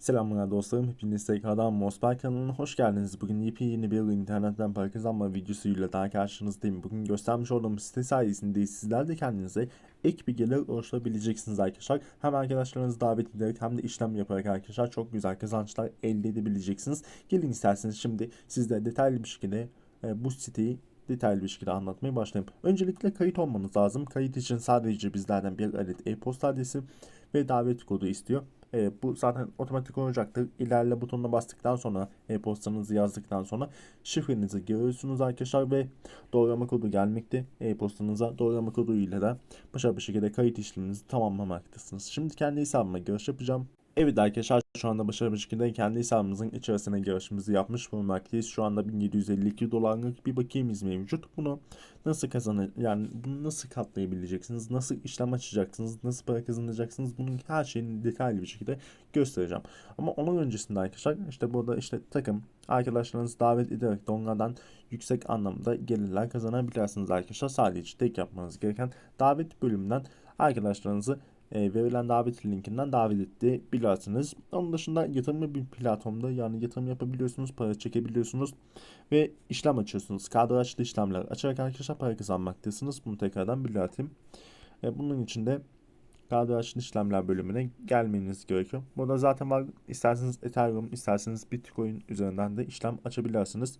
Selamlar dostlarım. Hepiniz tekrardan Mosper kanalına hoş geldiniz. Bugün yepyeni bir internetten para kazanma videosuyla daha karşınızdayım. Bugün göstermiş olduğum site sayesinde sizler de kendinize ek bir gelir oluşturabileceksiniz arkadaşlar. Hem arkadaşlarınızı davet ederek hem de işlem yaparak arkadaşlar çok güzel kazançlar elde edebileceksiniz. Gelin isterseniz şimdi sizde detaylı bir şekilde e, bu siteyi detaylı bir şekilde anlatmaya başlayayım. Öncelikle kayıt olmanız lazım. Kayıt için sadece bizlerden bir adet e-posta adresi ve davet kodu istiyor. E, bu zaten otomatik olacaktır. İlerle butonuna bastıktan sonra e-postanızı yazdıktan sonra şifrenizi giriyorsunuz arkadaşlar ve doğrulama kodu gelmekte. E-postanıza doğrulama kodu ile de başarılı bir şekilde kayıt işleminizi tamamlamaktasınız. Şimdi kendi hesabıma giriş yapacağım. Evet arkadaşlar şu anda başarılı bir şekilde kendi hesabımızın içerisine girişimizi yapmış bulunmaktayız. Şu anda 1752 dolarlık bir bakiyemiz mevcut. Bunu nasıl kazanır yani bunu nasıl katlayabileceksiniz? Nasıl işlem açacaksınız? Nasıl para kazanacaksınız? Bunun her şeyini detaylı bir şekilde göstereceğim. Ama onun öncesinde arkadaşlar işte burada işte takım arkadaşlarınızı davet ederek de onlardan yüksek anlamda gelirler kazanabilirsiniz arkadaşlar. Sadece tek yapmanız gereken davet bölümünden arkadaşlarınızı e, verilen davet linkinden davet etti bilirsiniz. Onun dışında yatırımlı bir platformda yani yatırım yapabiliyorsunuz, para çekebiliyorsunuz ve işlem açıyorsunuz. Kadraçlı işlemler açarak arkadaşlar para kazanmaktasınız. Bunu tekrardan belirteyim. E, bunun için de kadraçlı işlemler bölümüne gelmeniz gerekiyor. Burada zaten var. İsterseniz Ethereum, isterseniz Bitcoin üzerinden de işlem açabilirsiniz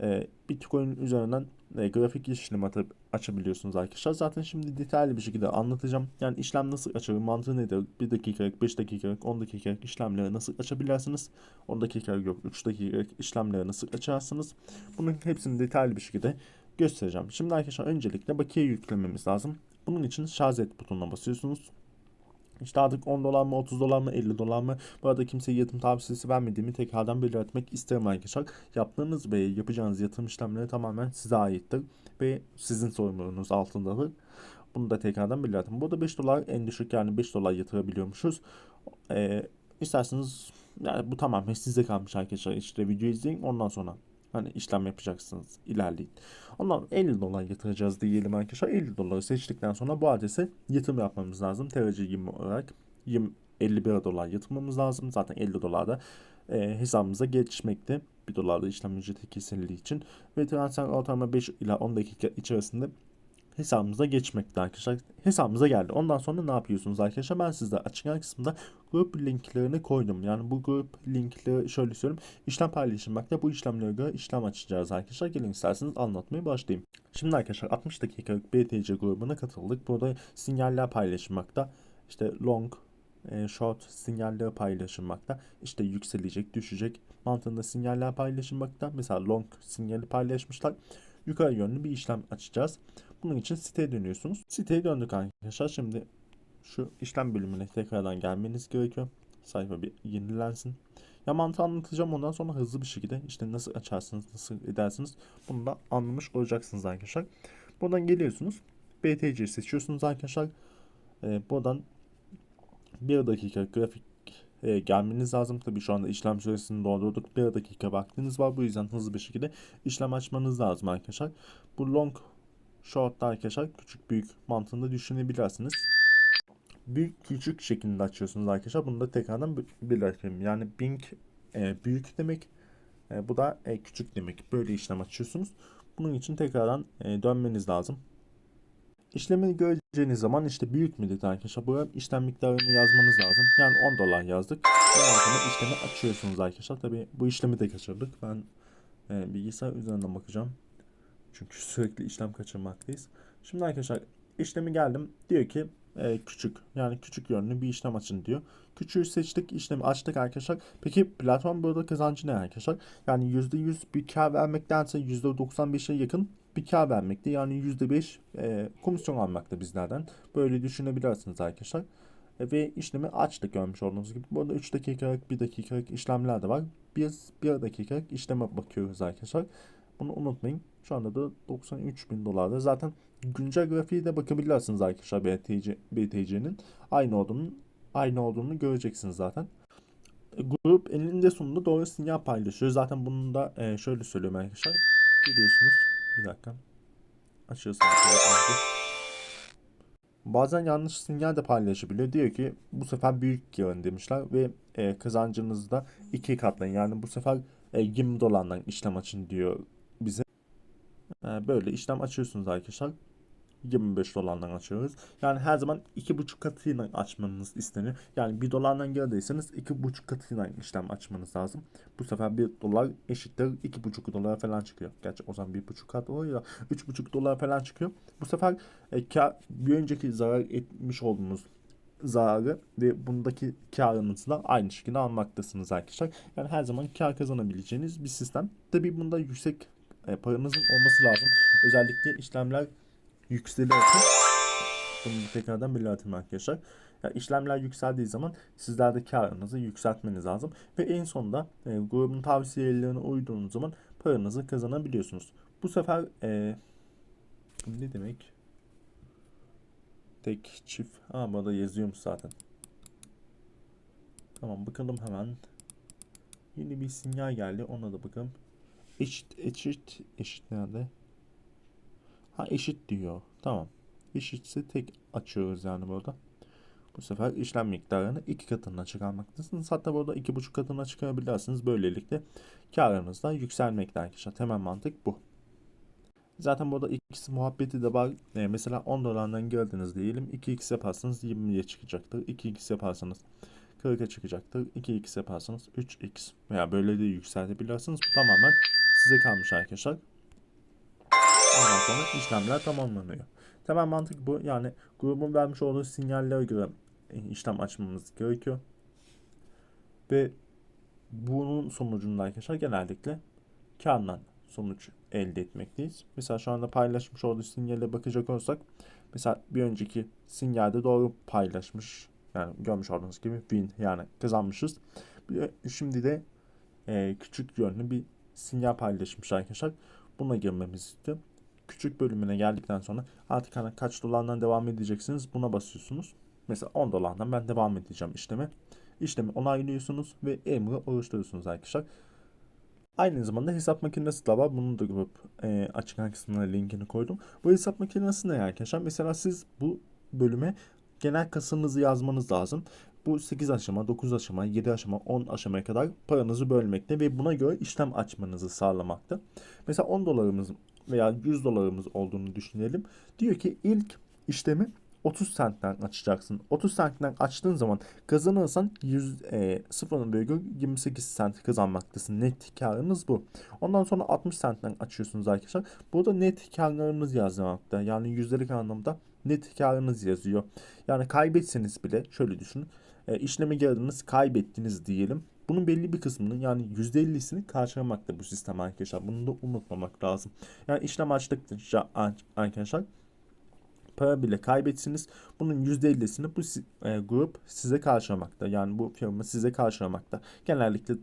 e, Bitcoin üzerinden e, grafik işlem atıp açabiliyorsunuz arkadaşlar. Zaten şimdi detaylı bir şekilde anlatacağım. Yani işlem nasıl açılır, mantığı nedir? 1 dakikalık, 5 dakikalık, 10 dakikalık işlemleri nasıl açabilirsiniz? 10 dakikalık yok, 3 dakikalık işlemleri nasıl açarsınız? Bunun hepsini detaylı bir şekilde göstereceğim. Şimdi arkadaşlar öncelikle bakiye yüklememiz lazım. Bunun için şarj et butonuna basıyorsunuz. İşte artık 10 dolar mı 30 dolar mı 50 dolar mı bu arada kimseye yatırım tavsiyesi vermediğimi tekrardan belirtmek isterim arkadaşlar. Yaptığınız ve yapacağınız yatırım işlemleri tamamen size aittir ve sizin sorumluluğunuz altındadır. Bunu da tekrardan belirttim. Burada 5 dolar en düşük yani 5 dolar yatırabiliyormuşuz. Ee, isterseniz yani bu tamamen size kalmış arkadaşlar. İşte video izleyin ondan sonra Hani işlem yapacaksınız ilerleyin. Ondan 50 dolar yatıracağız diyelim arkadaşlar. 50 doları seçtikten sonra bu adrese yatırım yapmamız lazım. TRC 20 olarak 20, 51 dolar yatırmamız lazım. Zaten 50 dolar da e, hesabımıza geçmekte. 1 dolarda işlem ücreti kesildiği için. Ve transfer ortalama 5 ila 10 dakika içerisinde hesabımıza geçmekte arkadaşlar. Hesabımıza geldi. Ondan sonra ne yapıyorsunuz arkadaşlar? Ben size açıklama kısmında grup linklerini koydum. Yani bu grup linkleri şöyle söyleyeyim. İşlem paylaşılmakta. Bu işlemlere göre işlem açacağız arkadaşlar. Gelin isterseniz anlatmaya başlayayım. Şimdi arkadaşlar 60 dakikalık BTC grubuna katıldık. Burada sinyaller paylaşılmakta. İşte long, e, short sinyaller paylaşılmakta. İşte yükselecek, düşecek mantığında sinyaller paylaşılmakta. Mesela long sinyali paylaşmışlar. Yukarı yönlü bir işlem açacağız. Bunun için siteye dönüyorsunuz. Siteye döndük arkadaşlar. Şimdi şu işlem bölümüne tekrardan gelmeniz gerekiyor. Sayfa bir yenilensin. Ya mantığı anlatacağım ondan sonra hızlı bir şekilde işte nasıl açarsınız, nasıl edersiniz bunu da anlamış olacaksınız arkadaşlar. Buradan geliyorsunuz. BTC seçiyorsunuz arkadaşlar. Ee, buradan bir dakika grafik e, gelmeniz lazım. Tabi şu anda işlem süresini doldurduk. Bir dakika vaktiniz var. Bu yüzden hızlı bir şekilde işlem açmanız lazım arkadaşlar. Bu long short'ta arkadaşlar küçük büyük mantığında düşünebilirsiniz. Büyük küçük şeklinde açıyorsunuz arkadaşlar. Bunu da tekrardan belirtelim. Yani bing e, büyük demek. E, bu da e, küçük demek. Böyle işlem açıyorsunuz. Bunun için tekrardan e, dönmeniz lazım. İşlemi göreceğiniz zaman işte büyük müddet arkadaşlar. Buraya işlem miktarını yazmanız lazım. Yani 10 dolar yazdık. Ondan sonra işlemi açıyorsunuz arkadaşlar. Tabi bu işlemi de kaçırdık. Ben e, bilgisayar üzerinden bakacağım. Çünkü sürekli işlem kaçırmaktayız. Şimdi arkadaşlar işlemi geldim. Diyor ki e, küçük yani küçük yönlü bir işlem açın diyor. Küçüğü seçtik işlemi açtık arkadaşlar. Peki platform burada kazancı ne arkadaşlar? Yani %100 bir kar vermektense %95'e yakın bir kar vermekte. Yani %5 e, komisyon almakta bizlerden. Böyle düşünebilirsiniz arkadaşlar. E, ve işlemi açtık görmüş olduğunuz gibi. Burada 3 dakikalık 1 dakikalık işlemler de var. Biz 1 dakikalık işleme bakıyoruz arkadaşlar. Bunu unutmayın. Şu anda da 93 bin dolarda. Zaten güncel grafiği de bakabilirsiniz arkadaşlar BTC, BTC'nin aynı olduğunu aynı olduğunu göreceksiniz zaten. E, grup elinde sonunda doğru sinyal paylaşıyor. Zaten bunu da e, şöyle söylüyorum arkadaşlar. Gidiyorsunuz. Bir dakika. Açıyorsunuz. bazen yanlış sinyal de paylaşabiliyor. Diyor ki bu sefer büyük girin demişler ve e, kazancınızı da iki katlayın. Yani bu sefer e, 20 dolardan işlem açın diyor bize. E, böyle işlem açıyorsunuz arkadaşlar. 25 dolardan açıyoruz. Yani her zaman 2,5 katıyla açmanız isteniyor. Yani 1 dolardan geldiyseniz 2,5 katıyla işlem açmanız lazım. Bu sefer 1 dolar eşittir 2,5 dolar falan çıkıyor. Gerçi o zaman 1,5 kat oluyor ya 3,5 dolar falan çıkıyor. Bu sefer e, kar, bir önceki zarar etmiş olduğunuz zararı ve bundaki karınızı da aynı şekilde almaktasınız arkadaşlar. Yani her zaman kar kazanabileceğiniz bir sistem. Tabi bunda yüksek e, paranızın olması lazım. Özellikle işlemler yükselirken bunu da tekrardan belirtelim arkadaşlar. Ya işlemler yükseldiği zaman sizler de karınızı yükseltmeniz lazım. Ve en sonunda e, grubun tavsiyelerine uyduğunuz zaman paranızı kazanabiliyorsunuz. Bu sefer e, ne demek? Tek çift. Ha burada yazıyormuş zaten. Tamam bakalım hemen. Yeni bir sinyal geldi. Ona da bakalım. Eşit eşit eşit nerede? Ha eşit diyor. Tamam. Eşitse tek açıyoruz yani burada. Bu sefer işlem miktarını iki katına çıkarmaktasınız. Hatta burada iki buçuk katına çıkarabilirsiniz. Böylelikle karınız da yükselmekte arkadaşlar. Temel mantık bu. Zaten burada ikisi muhabbeti de var. Ee, mesela 10 dolardan geldiniz diyelim. 2x yaparsanız 20'ye çıkacaktır. 2x yaparsanız 40'a çıkacaktır. 2x yaparsanız 3x veya böyle de yükseltebilirsiniz. Bu tamamen size kalmış arkadaşlar. Sonra işlemler tamamlanıyor. Temel mantık bu. Yani grubun vermiş olduğu sinyallere göre e, işlem açmamız gerekiyor. Ve bunun sonucunda arkadaşlar genellikle karla sonuç elde etmekteyiz. Mesela şu anda paylaşmış olduğu sinyale bakacak olsak mesela bir önceki sinyalde doğru paylaşmış. Yani görmüş olduğunuz gibi win yani kazanmışız. Şimdi de e, küçük yönlü bir sinyal paylaşmış arkadaşlar. Buna girmemiz istiyor küçük bölümüne geldikten sonra artık hani kaç dolardan devam edeceksiniz buna basıyorsunuz. Mesela 10 dolardan ben devam edeceğim işlemi. İşlemi onaylıyorsunuz ve emri oluşturuyorsunuz arkadaşlar. Aynı zamanda hesap makinesi de var. Bunu da grup e, açıklama kısmına linkini koydum. Bu hesap makinesi ne arkadaşlar? Mesela siz bu bölüme genel kasanızı yazmanız lazım. Bu 8 aşama, 9 aşama, 7 aşama, 10 aşamaya kadar paranızı bölmekte ve buna göre işlem açmanızı sağlamakta. Mesela 10 dolarımız veya 100 dolarımız olduğunu düşünelim. Diyor ki ilk işlemi 30 centten açacaksın. 30 centten açtığın zaman kazanırsan 100 e, 0,28 cent kazanmaktasın. Net karınız bu. Ondan sonra 60 centten açıyorsunuz arkadaşlar. Burada net karlarınız yazmakta. Yani yüzdelik anlamda net karınız yazıyor. Yani kaybetseniz bile şöyle düşünün. E, işleme geldiniz kaybettiniz diyelim. Bunun belli bir kısmını yani %50'sini karşılamakta bu sistem arkadaşlar. Bunu da unutmamak lazım. Yani işlem açtıkça arkadaşlar para bile kaybetsiniz. Bunun %50'sini bu e, grup size karşılamakta. Yani bu firma size karşılamakta. Genellikle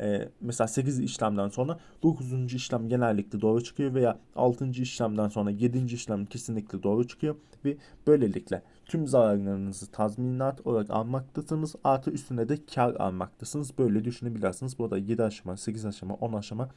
e, mesela 8 işlemden sonra 9. işlem genellikle doğru çıkıyor veya 6. işlemden sonra 7. işlem kesinlikle doğru çıkıyor ve böylelikle tüm zararlarınızı tazminat olarak almaktasınız. Artı üstüne de kar almaktasınız. Böyle düşünebilirsiniz. Burada 7 aşama, 8 aşama, 10 aşama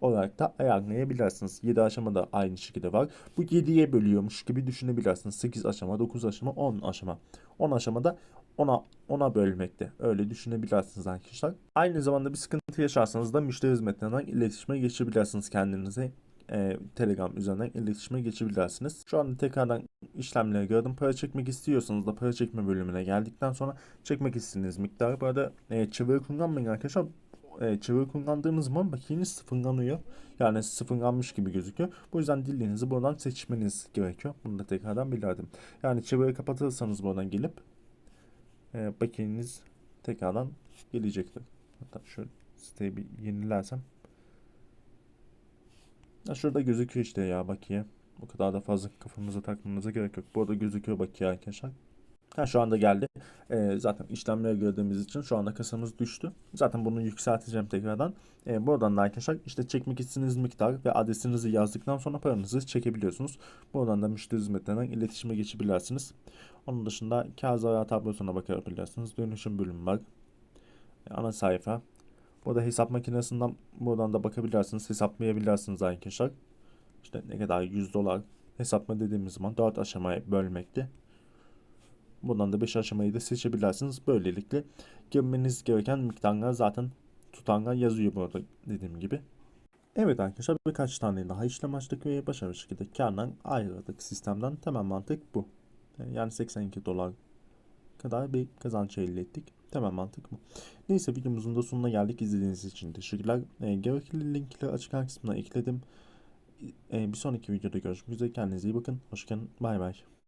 olarak da ayarlayabilirsiniz. 7 aşama da aynı şekilde var. Bu 7'ye bölüyormuş gibi düşünebilirsiniz. 8 aşama, 9 aşama, 10 aşama. 10 aşamada ona ona bölmekte. Öyle düşünebilirsiniz arkadaşlar. Aynı zamanda bir sıkıntı yaşarsanız da müşteri hizmetlerinden iletişime geçebilirsiniz kendinize. E, Telegram üzerinden iletişime geçebilirsiniz. Şu anda tekrardan işlemleri gördüm. Para çekmek istiyorsanız da para çekme bölümüne geldikten sonra çekmek istediğiniz miktarı. Bu arada e, çeviri kullanmayın arkadaşlar. E, çeviri kullandığınız zaman makineniz sıfırlanıyor. Yani sıfırlanmış gibi gözüküyor. Bu yüzden dilinizi buradan seçmeniz gerekiyor. Bunu da tekrardan bildirdim. Yani çeviri kapatırsanız buradan gelip e, bakiyeniz tekrardan gelecektir. Hatta şöyle siteyi bir yenilersem. Ya şurada gözüküyor işte ya bakiye. Bu kadar da fazla kafamıza takmamıza gerek yok. Bu arada gözüküyor bakiye arkadaşlar. Ha, şu anda geldi. Ee, zaten işlemleri gördüğümüz için şu anda kasamız düştü. Zaten bunu yükselteceğim tekrardan. Ee, buradan da arkadaşlar işte çekmek istediğiniz miktar ve adresinizi yazdıktan sonra paranızı çekebiliyorsunuz. Buradan da müşteri hizmetlerinden iletişime geçebilirsiniz. Onun dışında kar zarar tablosuna bakabilirsiniz. Dönüşüm bölümü var. Ee, ana sayfa. Burada hesap makinesinden buradan da bakabilirsiniz. Hesaplayabilirsiniz arkadaşlar. İşte ne kadar 100 dolar hesaplama dediğimiz zaman 4 aşamaya bölmekte. Buradan da 5 aşamayı da seçebilirsiniz. Böylelikle girmeniz gereken miktarlar zaten tutanlar yazıyor burada dediğim gibi. Evet arkadaşlar birkaç tane daha işlem açtık ve başarılı şekilde kardan ayrıldık sistemden. Temel mantık bu. Yani 82 dolar kadar bir kazanç elde ettik. Temel mantık bu. Neyse videomuzun da sonuna geldik. İzlediğiniz için teşekkürler. E, gerekli linkleri açıklama kısmına ekledim. E, bir sonraki videoda görüşmek üzere. Kendinize iyi bakın. Hoşçakalın. Bay bay.